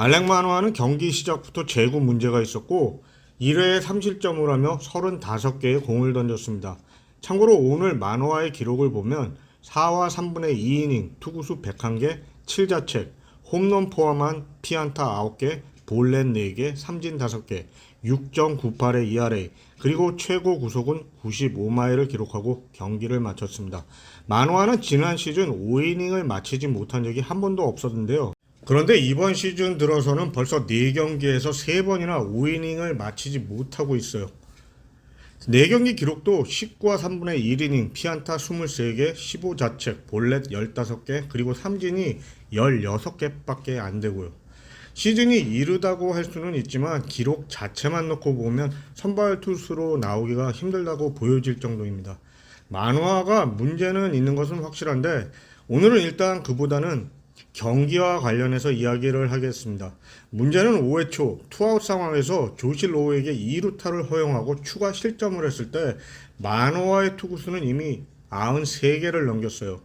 알렉 만화는 경기 시작부터 제구 문제가 있었고 1회에 3실점을 하며 35개의 공을 던졌습니다. 참고로 오늘 만화의 기록을 보면 4와 3분의 2이닝 투구수 101개 7자책 홈런 포함한 피안타 9개 볼넷 4개 삼진 5개 6.98의 ERA 그리고 최고 구속은 95마일을 기록하고 경기를 마쳤습니다. 만화는 지난 시즌 5이닝을 마치지 못한 적이 한 번도 없었는데요. 그런데 이번 시즌 들어서는 벌써 4경기에서 3번이나 5이닝을 마치지 못하고 있어요. 4경기 기록도 19와 3분의 1이닝, 피안타 23개, 15자책, 볼넷 15개, 그리고 삼진이 16개밖에 안 되고요. 시즌이 이르다고 할 수는 있지만 기록 자체만 놓고 보면 선발 투수로 나오기가 힘들다고 보여질 정도입니다. 만화가 문제는 있는 것은 확실한데 오늘은 일단 그보다는 경기와 관련해서 이야기를 하겠습니다. 문제는 5회 초 투아웃 상황에서 조실 로우에게 2루타를 허용하고 추가 실점을 했을 때 만화의 투구수는 이미 93개를 넘겼어요.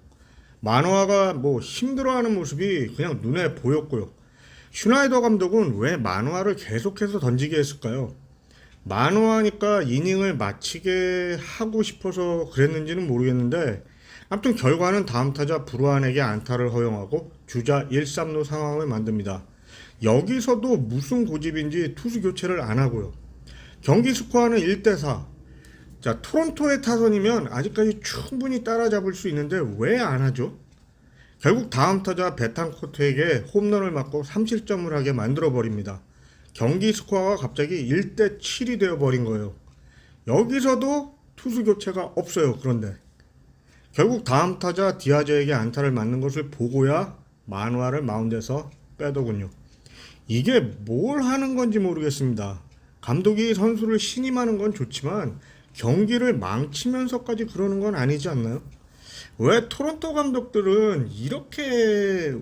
만화가 뭐 힘들어하는 모습이 그냥 눈에 보였고요. 슈나이더 감독은 왜 만화를 계속해서 던지게 했을까요? 만화니까 이닝을 마치게 하고 싶어서 그랬는지는 모르겠는데 아무튼 결과는 다음 타자 브루안에게 안타를 허용하고 주자 1, 3루 상황을 만듭니다. 여기서도 무슨 고집인지 투수 교체를 안 하고요. 경기 스코어는 1대 4. 자, 토론토의 타선이면 아직까지 충분히 따라잡을 수 있는데 왜 안 하죠? 결국 다음 타자 베탄코트에게 홈런을 맞고 3실점을 하게 만들어 버립니다. 경기 스코어가 갑자기 1대 7이 되어 버린 거예요. 여기서도 투수 교체가 없어요. 그런데 결국 다음 타자 디아저에게 안타를 맞는 것을 보고야 만화를 마운드에서 빼더군요. 이게 뭘 하는 건지 모르겠습니다. 감독이 선수를 신임하는 건 좋지만 경기를 망치면서까지 그러는 건 아니지 않나요? 왜 토론토 감독들은 이렇게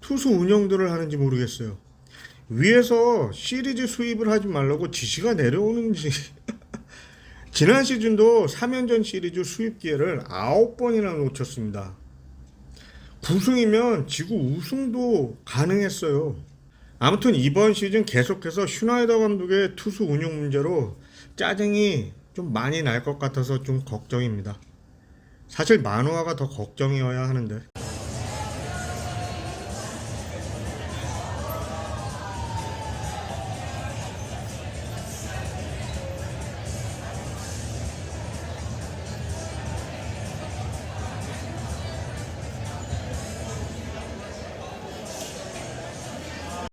투수 운영들을 하는지 모르겠어요. 위에서 시리즈 수입을 하지 말라고 지시가 내려오는지 지난 시즌도 3연전 시리즈 수입 기회를 9번이나 놓쳤습니다. 9승이면 지구 우승도 가능했어요. 아무튼 이번 시즌 계속해서 슈나이더 감독의 투수 운영 문제로 짜증이 좀 많이 날 것 같아서 좀 걱정입니다. 사실 만화가 더 걱정이어야 하는데